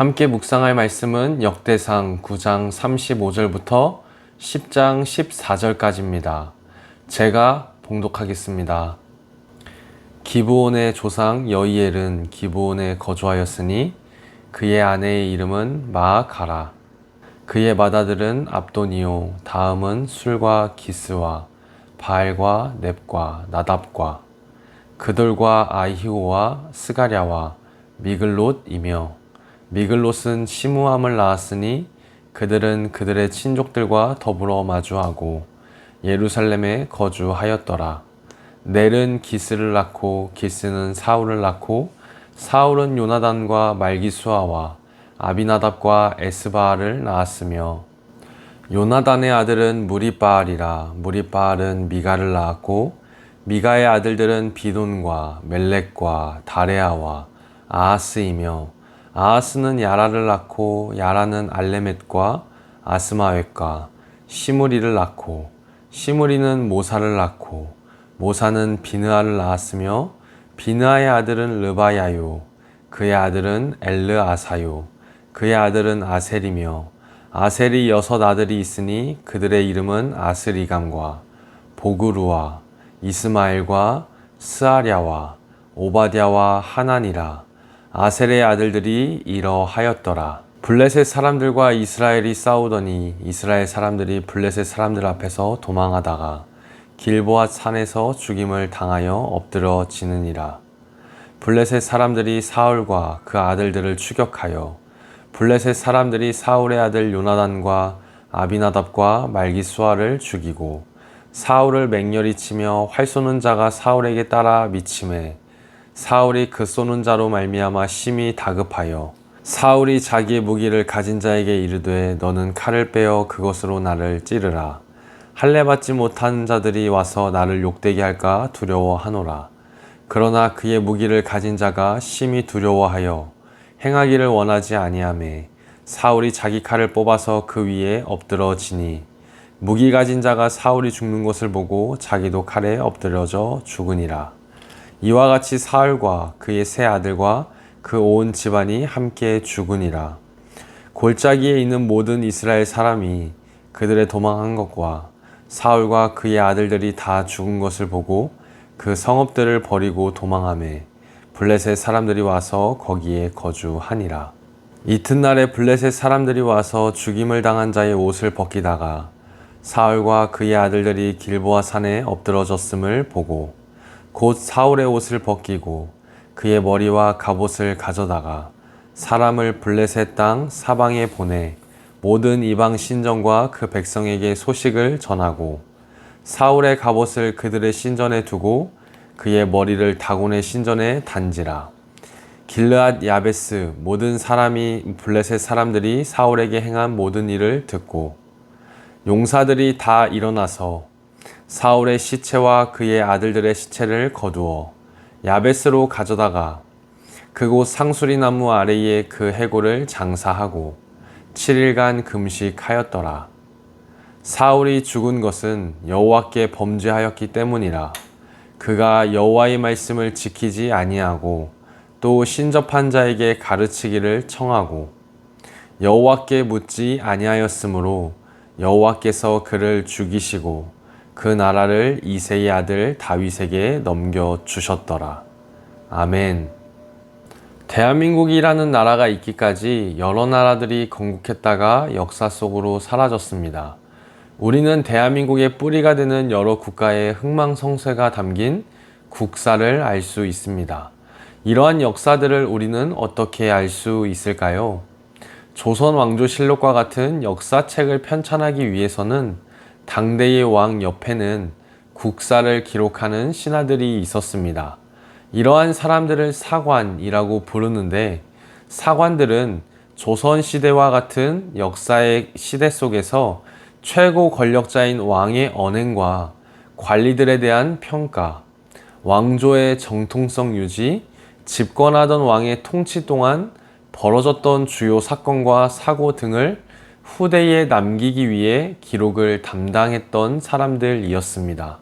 함께 묵상할 말씀은 역대상 9장 35절부터 10장 14절까지입니다. 제가 봉독하겠습니다. 기브온의 조상 여이엘은 기브온에 거주하였으니 그의 아내의 이름은 마아가라. 그의 맏아들은 압도니오, 다음은 술과 기스와 바알과 넵과 나답과 그들과 아히오와 스가랴와 미글롯이며 미글롯은 시무함을 낳았으니 그들은 그들의 친족들과 더불어 마주하고 예루살렘에 거주하였더라. 넬은 기스를 낳고 기스는 사울을 낳고 사울은 요나단과 말기수아와 아비나답과 에스바알을 낳았으며 요나단의 아들은 무리바알이라 무리바알은 미가를 낳았고 미가의 아들들은 비돈과 멜렉과 다레아와 아하스이며 아하스는 야라를 낳고 야라는 알레멧과 아스마웻과 시무리를 낳고 시무리는 모사를 낳고 모사는 비느아를 낳았으며 비느아의 아들은 르바야요 그의 아들은 엘르아사요 그의 아들은 아셀이며 아셀이 여섯 아들이 있으니 그들의 이름은 아스리감과 보그루와 이스마엘과 스아랴와 오바댜와 하나니라 아셀의 아들들이 이러하였더라. 블레셋 사람들과 이스라엘이 싸우더니 이스라엘 사람들이 블레셋 사람들 앞에서 도망하다가 길보아 산에서 죽임을 당하여 엎드러 지느니라. 블레셋 사람들이 사울과 그 아들들을 추격하여 블레셋 사람들이 사울의 아들 요나단과 아비나답과 말기수아를 죽이고 사울을 맹렬히 치며 활 쏘는 자가 사울에게 따라 미침해 사울이 그 쏘는 자로 말미암아 심히 다급하여 사울이 자기의 무기를 가진 자에게 이르되 너는 칼을 빼어 그것으로 나를 찌르라 할례 받지 못한 자들이 와서 나를 욕되게 할까 두려워하노라 그러나 그의 무기를 가진 자가 심히 두려워하여 행하기를 원하지 아니하매 사울이 자기 칼을 뽑아서 그 위에 엎드러지니 무기 가진 자가 사울이 죽는 것을 보고 자기도 칼에 엎드려져 죽으니라. 이와 같이 사울과 그의 세 아들과 그 온 집안이 함께 죽으니라. 골짜기에 있는 모든 이스라엘 사람이 그들의 도망한 것과 사울과 그의 아들들이 다 죽은 것을 보고 그 성읍들을 버리고 도망하매 블레셋 사람들이 와서 거기에 거주하니라. 이튿날에 블레셋 사람들이 와서 죽임을 당한 자의 옷을 벗기다가 사울과 그의 아들들이 길보아 산에 엎드러졌음을 보고 곧 사울의 옷을 벗기고 그의 머리와 갑옷을 가져다가 사람을 블레셋 땅 사방에 보내 모든 이방 신전과 그 백성에게 소식을 전하고 사울의 갑옷을 그들의 신전에 두고 그의 머리를 다곤의 신전에 단지라. 길르앗 야베스 모든 사람이 블레셋 사람들이 사울에게 행한 모든 일을 듣고 용사들이 다 일어나서 사울의 시체와 그의 아들들의 시체를 거두어 야베스로 가져다가 그곳 상수리 나무 아래에 그 해골을 장사하고 7일간 금식하였더라. 사울이 죽은 것은 여호와께 범죄하였기 때문이라. 그가 여호와의 말씀을 지키지 아니하고 또 신접한 자에게 가르치기를 청하고 여호와께 묻지 아니하였으므로 여호와께서 그를 죽이시고 그 나라를 이세의 아들 다윗에게 넘겨 주셨더라. 아멘. 대한민국이라는 나라가 있기까지 여러 나라들이 건국했다가 역사 속으로 사라졌습니다. 우리는 대한민국의 뿌리가 되는 여러 국가의 흥망성쇠가 담긴 국사를 알 수 있습니다. 이러한 역사들을 우리는 어떻게 알 수 있을까요? 조선 왕조 실록과 같은 역사책을 편찬하기 위해서는 당대의 왕 옆에는 국사를 기록하는 신하들이 있었습니다. 이러한 사람들을 사관이라고 부르는데 사관들은 조선 시대와 같은 역사의 시대 속에서 최고 권력자인 왕의 언행과 관리들에 대한 평가, 왕조의 정통성 유지, 집권하던 왕의 통치 동안 벌어졌던 주요 사건과 사고 등을 후대에 남기기 위해 기록을 담당했던 사람들이었습니다.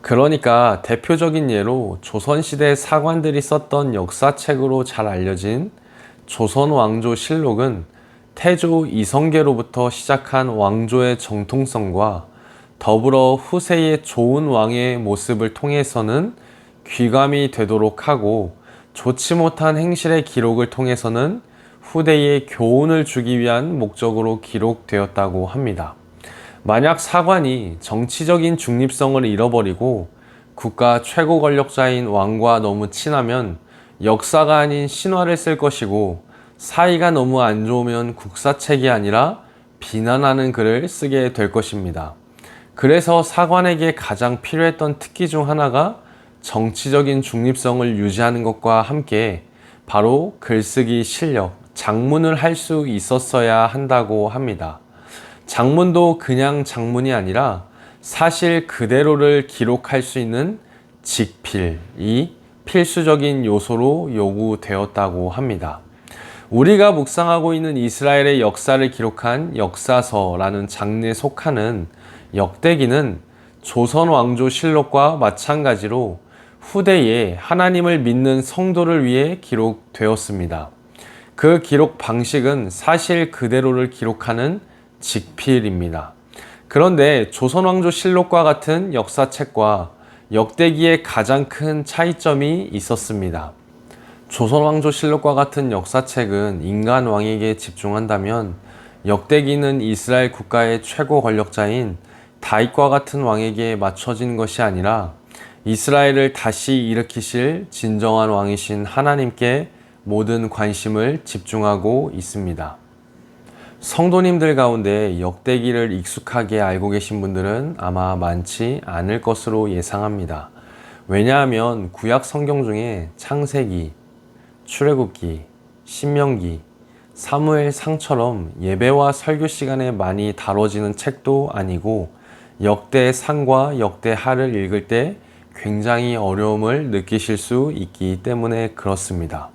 그러니까 대표적인 예로 조선시대 사관들이 썼던 역사책으로 잘 알려진 조선 왕조 실록은 태조 이성계로부터 시작한 왕조의 정통성과 더불어 후세의 좋은 왕의 모습을 통해서는 귀감이 되도록 하고 좋지 못한 행실의 기록을 통해서는 후대에 교훈을 주기 위한 목적으로 기록되었다고 합니다. 만약 사관이 정치적인 중립성을 잃어버리고 국가 최고 권력자인 왕과 너무 친하면 역사가 아닌 신화를 쓸 것이고 사이가 너무 안 좋으면 국사책이 아니라 비난하는 글을 쓰게 될 것입니다. 그래서 사관에게 가장 필요했던 특기 중 하나가 정치적인 중립성을 유지하는 것과 함께 바로 글쓰기 실력, 장문을 할 수 있었어야 한다고 합니다. 장문도 그냥 장문이 아니라 사실 그대로를 기록할 수 있는 직필이 필수적인 요소로 요구되었다고 합니다. 우리가 묵상하고 있는 이스라엘의 역사를 기록한 역사서라는 장르에 속하는 역대기는 조선 왕조 실록과 마찬가지로 후대에 하나님을 믿는 성도를 위해 기록되었습니다. 그 기록 방식은 사실 그대로를 기록하는 직필입니다. 그런데 조선 왕조 실록과 같은 역사책과 역대기의 가장 큰 차이점이 있었습니다. 조선 왕조 실록과 같은 역사책은 인간 왕에게 집중한다면 역대기는 이스라엘 국가의 최고 권력자인 다윗과 같은 왕에게 맞춰진 것이 아니라 이스라엘을 다시 일으키실 진정한 왕이신 하나님께 모든 관심을 집중하고 있습니다. 성도님들 가운데 역대기를 익숙하게 알고 계신 분들은 아마 많지 않을 것으로 예상합니다. 왜냐하면 구약 성경 중에 창세기, 출애굽기, 신명기, 사무엘 상처럼 예배와 설교 시간에 많이 다뤄지는 책도 아니고 역대 상과 역대 하를 읽을 때 굉장히 어려움을 느끼실 수 있기 때문에 그렇습니다.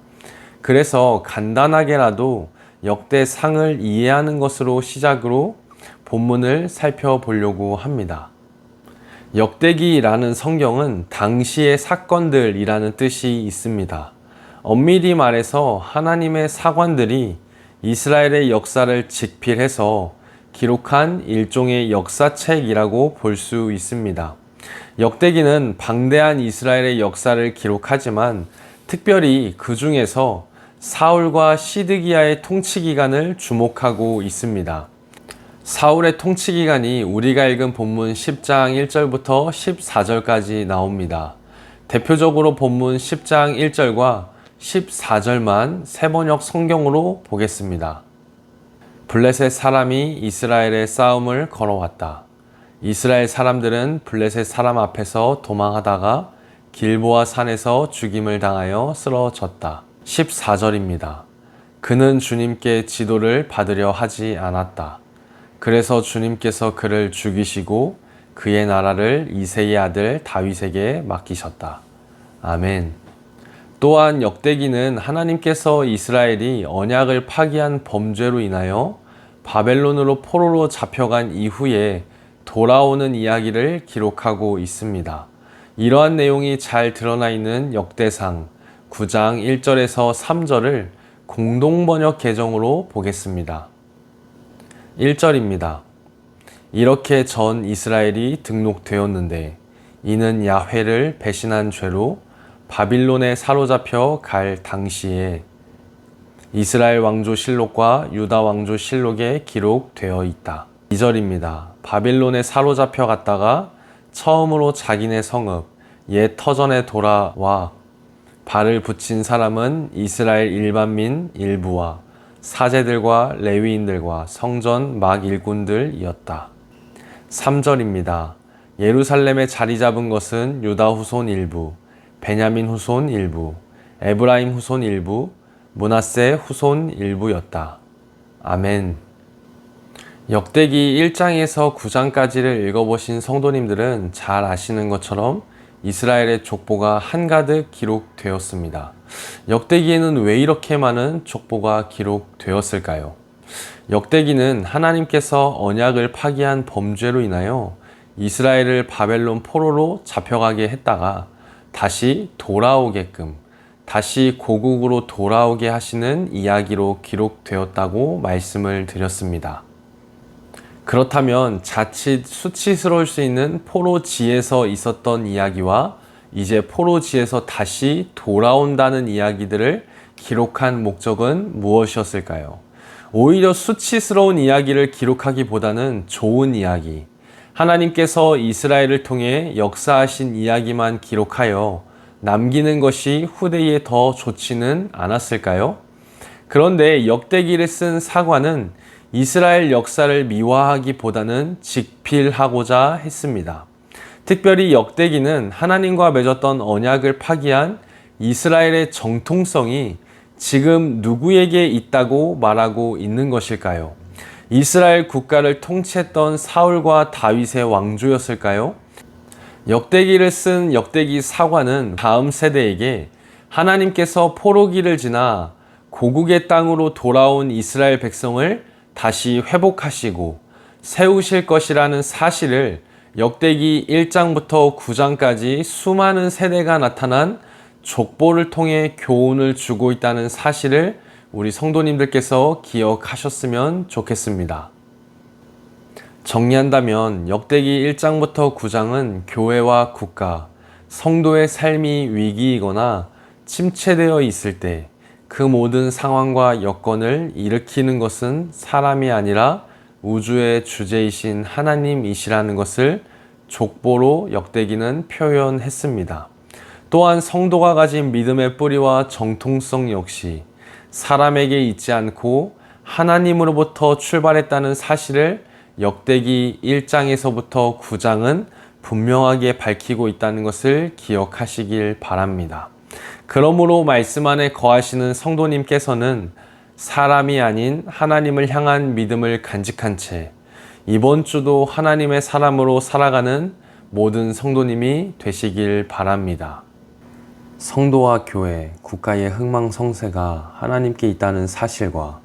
그래서 간단하게라도 역대상을 이해하는 것으로 시작으로 본문을 살펴보려고 합니다. 역대기라는 성경은 당시의 사건들이라는 뜻이 있습니다. 엄밀히 말해서 하나님의 사관들이 이스라엘의 역사를 직필해서 기록한 일종의 역사책이라고 볼 수 있습니다. 역대기는 방대한 이스라엘의 역사를 기록하지만 특별히 그 중에서 사울과 시드기야의 통치 기간을 주목하고 있습니다. 사울의 통치 기간이 우리가 읽은 본문 10장 1절부터 14절까지 나옵니다. 대표적으로 본문 10장 1절과 14절만 세번역 성경으로 보겠습니다. 블레셋 사람이 이스라엘의 싸움을 걸어왔다. 이스라엘 사람들은 블레셋 사람 앞에서 도망하다가 길보아 산에서 죽임을 당하여 쓰러졌다. 14절입니다. 그는 주님께 지도를 받으려 하지 않았다. 그래서 주님께서 그를 죽이시고 그의 나라를 이세의 아들 다윗에게 맡기셨다. 아멘. 또한 역대기는 하나님께서 이스라엘이 언약을 파기한 범죄로 인하여 바벨론으로 포로로 잡혀간 이후에 돌아오는 이야기를 기록하고 있습니다. 이러한 내용이 잘 드러나 있는 역대상 9장 1절에서 3절을 공동번역 개정으로 보겠습니다. 1절입니다. 이렇게 전 이스라엘이 등록되었는데 이는 야훼를 배신한 죄로 바빌론에 사로잡혀 갈 당시에 이스라엘 왕조 실록과 유다 왕조 실록에 기록되어 있다. 2절입니다. 바빌론에 사로잡혀 갔다가 처음으로 자기네 성읍 옛 터전에 돌아와 발을 붙인 사람은 이스라엘 일반민 일부와 사제들과 레위인들과 성전 막 일꾼들이었다. 3절입니다. 예루살렘에 자리 잡은 것은 유다 후손 일부, 베냐민 후손 일부, 에브라임 후손 일부, 문하세 후손 일부였다. 아멘. 역대기 1장에서 9장까지를 읽어보신 성도님들은 잘 아시는 것처럼 이스라엘의 족보가 한가득 기록되었습니다. 역대기에는 왜 이렇게 많은 족보가 기록되었을까요? 역대기는 하나님께서 언약을 파기한 범죄로 인하여 이스라엘을 바벨론 포로로 잡혀가게 했다가 다시 돌아오게끔 다시 고국으로 돌아오게 하시는 이야기로 기록되었다고 말씀을 드렸습니다. 그렇다면 자칫 수치스러울 수 있는 포로지에서 있었던 이야기와 이제 포로지에서 다시 돌아온다는 이야기들을 기록한 목적은 무엇이었을까요? 오히려 수치스러운 이야기를 기록하기보다는 좋은 이야기, 하나님께서 이스라엘을 통해 역사하신 이야기만 기록하여 남기는 것이 후대에 더 좋지는 않았을까요? 그런데 역대기를 쓴 사관은 이스라엘 역사를 미화하기보다는 직필하고자 했습니다. 특별히 역대기는 하나님과 맺었던 언약을 파기한 이스라엘의 정통성이 지금 누구에게 있다고 말하고 있는 것일까요? 이스라엘 국가를 통치했던 사울과 다윗의 왕조였을까요? 역대기를 쓴 역대기 사관은 다음 세대에게 하나님께서 포로기를 지나 고국의 땅으로 돌아온 이스라엘 백성을 다시 회복하시고 세우실 것이라는 사실을 역대기 1장부터 9장까지 수많은 세대가 나타난 족보를 통해 교훈을 주고 있다는 사실을 우리 성도님들께서 기억하셨으면 좋겠습니다. 정리한다면 역대기 1장부터 9장은 교회와 국가, 성도의 삶이 위기이거나 침체되어 있을 때 그 모든 상황과 여건을 일으키는 것은 사람이 아니라 우주의 주제이신 하나님이시라는 것을 족보로 역대기는 표현했습니다. 또한 성도가 가진 믿음의 뿌리와 정통성 역시 사람에게 있지 않고 하나님으로부터 출발했다는 사실을 역대기 1장에서부터 9장은 분명하게 밝히고 있다는 것을 기억하시길 바랍니다. 그러므로 말씀 안에 거하시는 성도님께서는 사람이 아닌 하나님을 향한 믿음을 간직한 채 이번 주도 하나님의 사람으로 살아가는 모든 성도님이 되시길 바랍니다. 성도와 교회, 국가의 흥망성쇠가 하나님께 있다는 사실과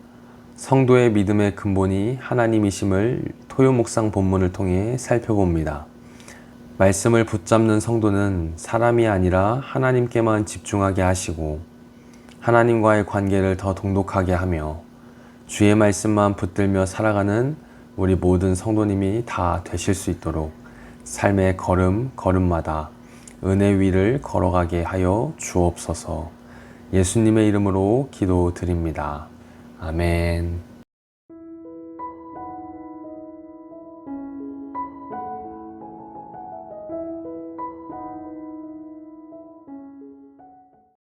성도의 믿음의 근본이 하나님이심을 토요목상 본문을 통해 살펴봅니다. 말씀을 붙잡는 성도는 사람이 아니라 하나님께만 집중하게 하시고 하나님과의 관계를 더 동독하게 하며 주의 말씀만 붙들며 살아가는 우리 모든 성도님이 다 되실 수 있도록 삶의 걸음 걸음마다 은혜 위를 걸어가게 하여 주옵소서 예수님의 이름으로 기도드립니다. 아멘.